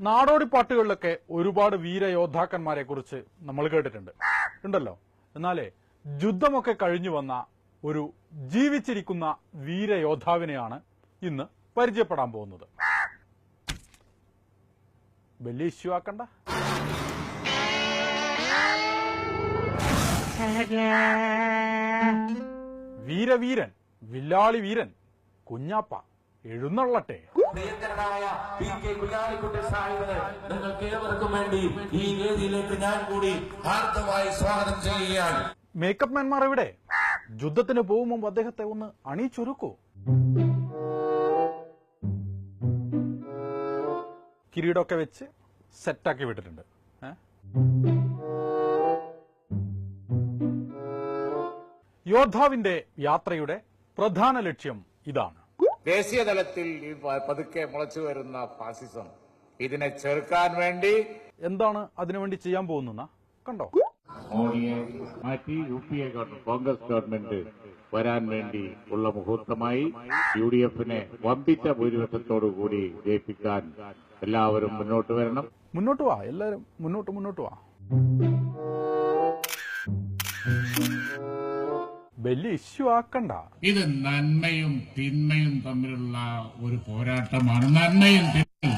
നാടോടി പാട്ടുകളിലൊക്കെ ഒരുപാട് വീരയോദ്ധാക്കന്മാരെ കുറിച്ച് നമ്മൾ കേട്ടിട്ടുണ്ട്. ഉണ്ടല്ലോ? എന്നാലേ യുദ്ധമൊക്കെ കഴിഞ്ഞു വന്ന ഒരു ജീവിച്ചിരിക്കുന്ന വീരയോദ്ധാവിനെയാണ് ഇന്ന് പരിചയപ്പെടാൻ പോകുന്നത്. വലിയ ഇഷ്യൂ ആക്കണ്ട. വീരവീരൻ വില്ലാളി വീരൻ കുഞ്ഞാപ്പ എഴുന്നള്ളട്ടെ. പ്രിയങ്കരനായ പി കെ കുഞ്ഞാലിക്കുട്ടി സാഹിബിന് നിങ്ങൾക്ക് ഏവർക്കും വേണ്ടി ഈ വേദിയിലേക്ക് ഞാൻ കൂടി ഹാർദ്ദമായി സ്വാഗതം ചെയ്യുകയാണ്. മേക്കപ്പ് മാൻമാർ എവിടെ? യുദ്ധത്തിന് പോകും മുമ്പ് അദ്ദേഹത്തെ ഒന്ന് അണിയിച്ചൊരുക്കൂ കിരീടമൊക്കെ വെച്ച് സെറ്റാക്കി വിട്ടിട്ടുണ്ട്? യോദ്ധാവിന്റെ യാത്രയുടെ പ്രധാന ലക്ഷ്യം ഇതാണ്. ദേശീയ തലത്തിൽ ഈ പതുക്കെ മുളച്ചു വരുന്ന ഫാസിസം. ഇതിനെ ചെറുക്കാൻ വേണ്ടി എന്താണ് അതിനുവേണ്ടി ചെയ്യാൻ പോകുന്ന കണ്ടോ? മോഡിയെ മാറ്റി U P A government Congress government വരാൻ വേണ്ടി ഉള്ള മുഹൂർത്തമായി യു ഡി എഫിനെ വമ്പിച്ച ഭൂരിപക്ഷത്തോടുകൂടി ജയിപ്പിക്കാൻ എല്ലാവരും മുന്നോട്ട് വരണം. മുന്നോട്ട് വാ എല്ലാവരും മുന്നോട്ട് മുന്നോട്ട് വാ. വലിയ ഇഷ്യൂ ആക്കണ്ട. ഇത് നന്മയും തിന്മയും തമ്മിലുള്ള ഒരു പോരാട്ടമാണ്. നന്മയും തിന്മയും.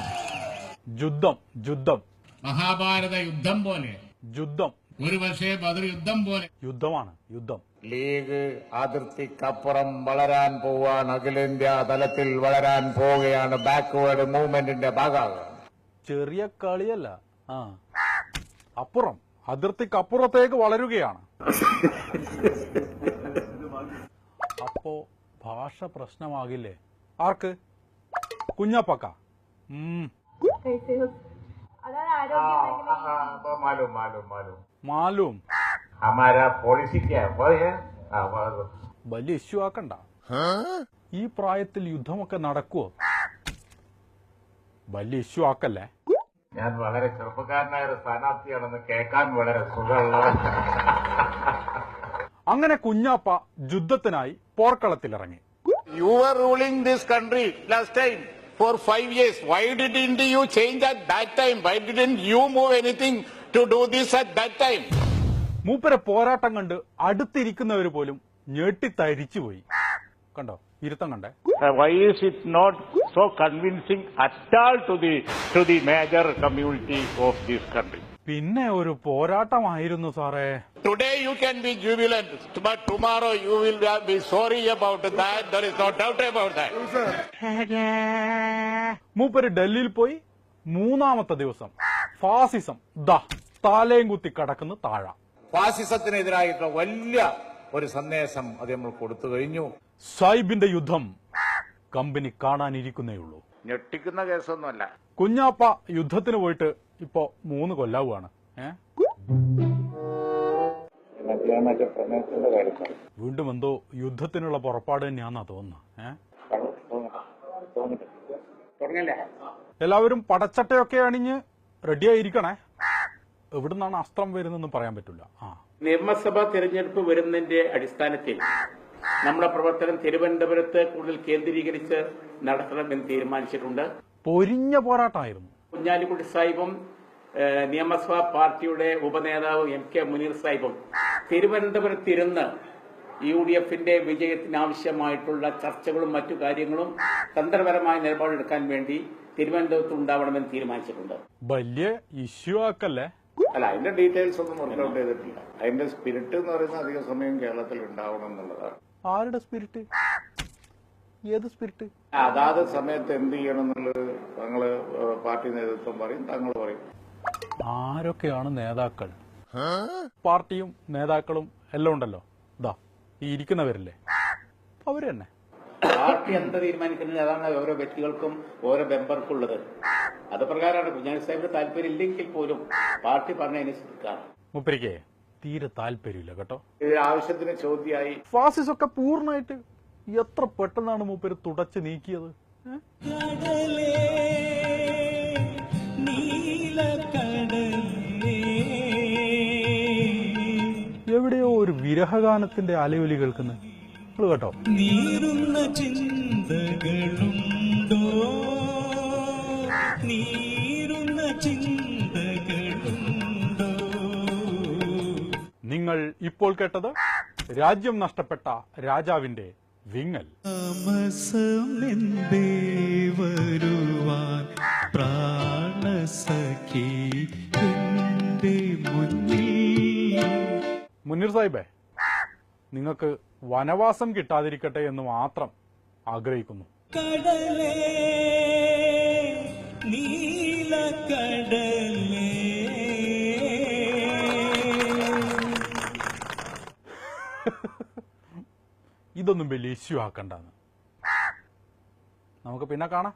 യുദ്ധം യുദ്ധം. മഹാഭാരത യുദ്ധം പോലെ. യുദ്ധം. ഒരു പക്ഷേ ബദർ യുദ്ധം പോലെ. യുദ്ധമാണ് യുദ്ധം. ലീഗ് അതിർത്തിക്കപ്പുറം വളരാൻ പോവാണ്. അഖിലേന്ത്യാ തലത്തിൽ വളരാൻ പോവുകയാണ്. ബാക്ക്വേർഡ് മൂവ്മെന്റിന്റെ ഭാഗമാണ് ചെറിയ കളിയല്ല. ആ. അപ്പുറം അതിർത്തിക്കപ്പുറത്തേക്ക് വളരുകയാണ്. പറയുമ്പോ ഭാഷ പ്രശ്നമാകില്ലേ? ആർക്ക്? കുഞ്ഞപ്പക്ക. മാലൂം വലിയ ഇഷ്യൂ ആക്കണ്ട. ഈ പ്രായത്തിൽ യുദ്ധമൊക്കെ നടക്കുവോ? വലിയ ഇഷ്യൂ ആക്കല്ലേ? ഞാൻ വളരെ ചെറുപ്പക്കാരനായ ഒരു സ്ഥാനാർത്ഥിയാണെന്ന് കേൾക്കാൻ വളരെ സുഖമുള്ള അങ്ങനെ കുഞ്ഞാപ്പ യുദ്ധത്തിനായി പോർക്കളത്തിലിറങ്ങി. You are ruling this country last time for five years why didn't you change at that time why didn't you move anything to do this at that time മൂപ്പരെ പോരാട്ടം കണ്ട് അടുത്തിരിക്കുന്നവര് പോലും ഞെട്ടിത്തരിച്ചുപോയി. കണ്ടോ? ഇരുത്തം കണ്ടേ? Why is it not so convincing at all to the to the major community of this country പിന്നെ ഒരു പോരാട്ടമായിരുന്നു സാറേ. Today you can be jubilant but tomorrow you will be sorry about that. There is no doubt about that. മൂപ്പര് ഡൽഹിയിൽ പോയി മൂന്നാമത്തെ ദിവസം. ഫാസിസം. The താലയും കുത്തി കടക്കുന്ന താഴ. ഫാസിസത്തിനെതിരായിട്ടുള്ള വലിയ ഒരു സന്ദേശം അത് നമ്മൾ കൊടുത്തു കഴിഞ്ഞു. സൈബിന്റെ യുദ്ധം കമ്പനി കാണാനിരിക്കുന്നേ ഉള്ളൂ. ഞെട്ടിക്കുന്ന കേസൊന്നുമല്ല. കുഞ്ഞാപ്പ യുദ്ധത്തിന് പോയിട്ട് ഇപ്പോ മൂന്ന് കൊല്ലാവുകയാണ് വീണ്ടും എന്തോ യുദ്ധത്തിനുള്ള പുറപ്പാട് തന്നെയാന്നാ തോന്നുന്നു. എല്ലാവരും പടച്ചട്ടയൊക്കെ അണിഞ്ഞ് റെഡിയായിരിക്കണേ. എവിടുന്നാണ് അസ്ത്രം വരുന്നതെന്ന് പറയാൻ പറ്റില്ല. ആ. നിയമസഭാ തെരഞ്ഞെടുപ്പ് വരുന്നതിന്റെ അടിസ്ഥാനത്തിൽ നമ്മുടെ പ്രവർത്തനം തിരുവനന്തപുരത്ത് കൂടുതൽ കേന്ദ്രീകരിച്ച് നടത്തണമെന്ന് തീരുമാനിച്ചിട്ടുണ്ട്. പൊരിഞ്ഞ പോരാട്ടമായിരുന്നു. കുഞ്ഞാലിക്കുട്ടി സാഹിബും നിയമസഭാ പാർട്ടിയുടെ ഉപനേതാവ് എം കെ മുനീർ സാഹിബും തിരുവനന്തപുരത്തിരുന്ന് യു ഡി എഫിന്റെ വിജയത്തിന് ആവശ്യമായിട്ടുള്ള ചർച്ചകളും മറ്റു കാര്യങ്ങളും തന്ത്രപരമായ നിലപാടെടുക്കാൻ വേണ്ടി തിരുവനന്തപുരത്ത് ഉണ്ടാവണമെന്ന് തീരുമാനിച്ചിട്ടുണ്ട്. വലിയ ഇഷ്യൂ ആക്കല്ലേ? അല്ല അതിന്റെ ഡീറ്റെയിൽസ് ഒന്നും വർക്ക്ഔട്ട് ചെയ്തിട്ടില്ല. അതിന്റെ സ്പിരിറ്റ് എന്ന് പറയുന്നത് അധിക സമയം കേരളത്തിൽ ഉണ്ടാവണം എന്നുള്ളതാണ്. ആരുടെ സ്പിരിറ്റ്? ഏത് സ്പിരിറ്റ് അതാത് സമയത്ത് എന്ത് ചെയ്യണം എന്നുള്ളത് തങ്ങൾ പാർട്ടി നേതൃത്വം പറയും തങ്ങൾ പറയും. ആരൊക്കെയാണ് നേതാക്കൾ? പാർട്ടിയും നേതാക്കളും എല്ലാം ഉണ്ടല്ലോ. ഇതാ ഈ ഇരിക്കുന്നവരില്ലേ? അവർ തന്നെ പാർട്ടി എന്താ തീരുമാനിക്കുന്നത് അതാണ് ഓരോ വ്യക്തികൾക്കും ഓരോ മെമ്പർക്കും ഉള്ളത് അത് പ്രകാരമാണ് കുഞ്ഞാലി സാഹിബിന് താല്പര്യം ഇല്ലെങ്കിൽ പോലും പാർട്ടി പറഞ്ഞതനുസരിച്ചാണ് മുപ്പരിക്കേ തീരെ താല്പര്യമില്ല കേട്ടോ. ഇത് ആവശ്യത്തിന് ചോദ്യമായി. ഫാസിസ് ഒക്കെ പൂർണമായിട്ട് എത്ര പെട്ടെന്നാണ് മൂപ്പര് തുടച്ച് നീക്കിയത്? എവിടെയോ ഒരു വിരഹഗാനത്തിന്റെ അലയൊലി കേൾക്കുന്നത് നിങ്ങൾ കേട്ടോ. നീറുന്ന ചിന്തകളുണ്ടോ? നീറുന്ന ചിന്തകളുണ്ടോ? നിങ്ങൾ ഇപ്പോൾ കേട്ടത് രാജ്യം നഷ്ടപ്പെട്ട രാജാവിന്റെ വിങ്ങൽ. വരുവാൻ പ്രാണസഖി മുനീർ സാഹിബേ നിങ്ങൾക്ക് വനവാസം കിട്ടാതിരിക്കട്ടെ എന്ന് മാത്രം ആഗ്രഹിക്കുന്നു. കടലേ നീലക്കടലേ ഇതൊന്നും വലിയ ഇഷ്യൂ ആക്കണ്ടെന്ന്. നമുക്ക് പിന്നെ കാണാം.